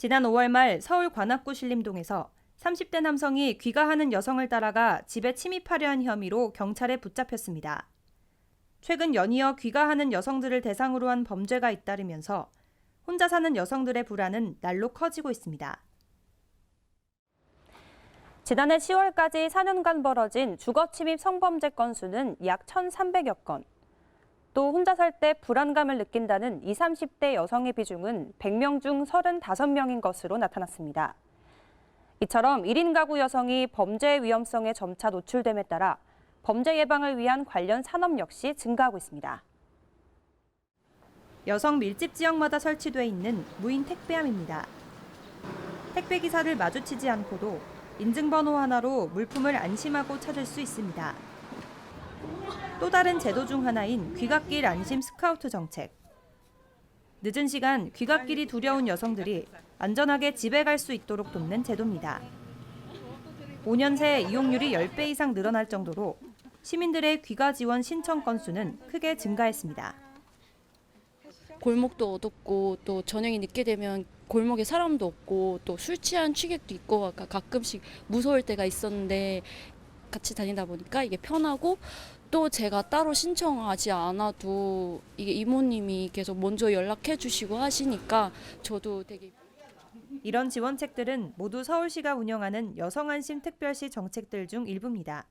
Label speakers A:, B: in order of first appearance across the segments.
A: 지난 5월 말 서울 관악구 신림동에서 30대 남성이 귀가하는 여성을 따라가 집에 침입하려 한 혐의로 경찰에 붙잡혔습니다. 최근 연이어 귀가하는 여성들을 대상으로 한 범죄가 잇따르면서 혼자 사는 여성들의 불안은 날로 커지고 있습니다. 지난해 10월까지 4년간 벌어진 주거 침입 성범죄 건수는 약 1,300여 건. 또 혼자 살 때 불안감을 느낀다는 20, 30대 여성의 비중은 100명 중 35명인 것으로 나타났습니다. 이처럼 1인 가구 여성이 범죄의 위험성에 점차 노출됨에 따라 범죄 예방을 위한 관련 산업 역시 증가하고 있습니다. 여성 밀집 지역마다 설치돼 있는 무인 택배함입니다. 택배 기사를 마주치지 않고도 인증번호 하나로 물품을 안심하고 찾을 수 있습니다. 또 다른 제도 중 하나인 귀갓길 안심 스카우트 정책. 늦은 시간 귀갓길이 두려운 여성들이 안전하게 집에 갈 수 있도록 돕는 제도입니다. 5년 새 이용률이 10배 이상 늘어날 정도로 시민들의 귀가 지원 신청 건수는 크게 증가했습니다.
B: 골목도 어둡고 또 저녁이 늦게 되면 골목에 사람도 없고 또 술 취한 취객도 있고 가- 가끔씩 무서울 때가 있었는데 같이 다니다 보니까 이게 편하고 또 제가 따로 신청하지 않아도 이게 이모님이 계속 먼저 연락해 주시고 하시니까 저도 되게
A: 이런 지원책들은 모두 서울시가 운영하는 여성안심 특별시 정책들 중 일부입니다.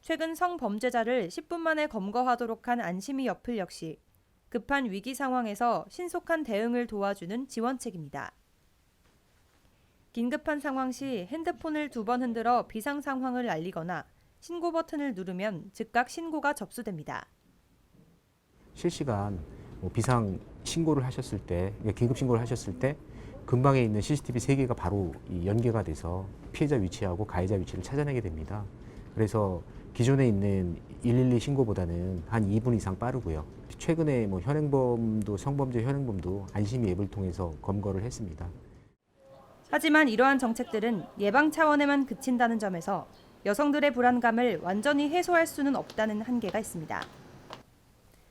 A: 최근 성범죄자를 10분 만에 검거하도록 한 안심이 옆을 역시 급한 위기 상황에서 신속한 대응을 도와주는 지원책입니다. 긴급한 상황 시 핸드폰을 두 번 흔들어 비상 상황을 알리거나 신고 버튼을 누르면 즉각 신고가 접수됩니다.
C: 실시간 뭐 비상 신고를 하셨을 때, 그러니까 긴급 신고를 하셨을 때 근방에 있는 CCTV 세 개가 바로 이 연계가 돼서 피해자 위치하고 가해자 위치를 찾아내게 됩니다. 그래서 기존에 있는 112 신고보다는 한 2분 이상 빠르고요. 최근에 뭐 현행범도 성범죄 현행범도 안심이 앱을 통해서 검거를 했습니다.
A: 하지만 이러한 정책들은 예방 차원에만 그친다는 점에서 여성들의 불안감을 완전히 해소할 수는 없다는 한계가 있습니다.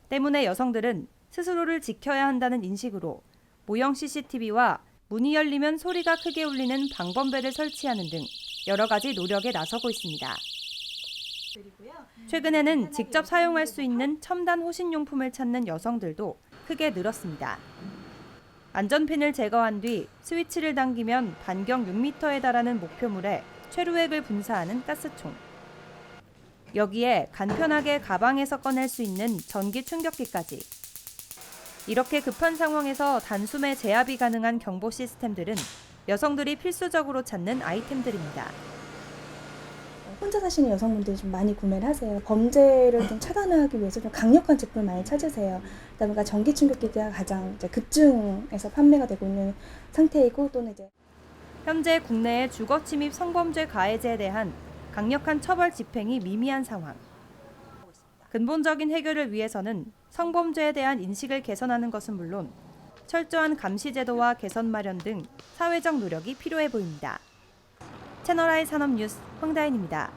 A: 때문에 여성들은 스스로를 지켜야 한다는 인식으로 모형 CCTV와 문이 열리면 소리가 크게 울리는 방범배를 설치하는 등 여러 가지 노력에 나서고 있습니다. 최근에는 직접 사용할 수 있는 첨단 호신용품을 찾는 여성들도 크게 늘었습니다. 안전핀을 제거한 뒤 스위치를 당기면 반경 6m에 달하는 목표물에 최루액을 분사하는 가스총. 여기에 간편하게 가방에서 꺼낼 수 있는 전기 충격기까지. 이렇게 급한 상황에서 단숨에 제압이 가능한 경보 시스템들은 여성들이 필수적으로 찾는 아이템들입니다.
D: 혼자 사시는 여성분들이 좀 많이 구매를 하세요. 범죄를 좀 차단하기 위해서 좀 강력한 제품을 많이 찾으세요. 보니까 전기 충격기가 가장 이제 급증해서 판매가 되고 있는 상태이고 또는 이제
A: 현재 국내의 주거 침입 성범죄 가해제에 대한 강력한 처벌 집행이 미미한 상황. 근본적인 해결을 위해서는 성범죄에 대한 인식을 개선하는 것은 물론 철저한 감시 제도와 개선 마련 등 사회적 노력이 필요해 보입니다. 채널I 산업 뉴스 황다인입니다.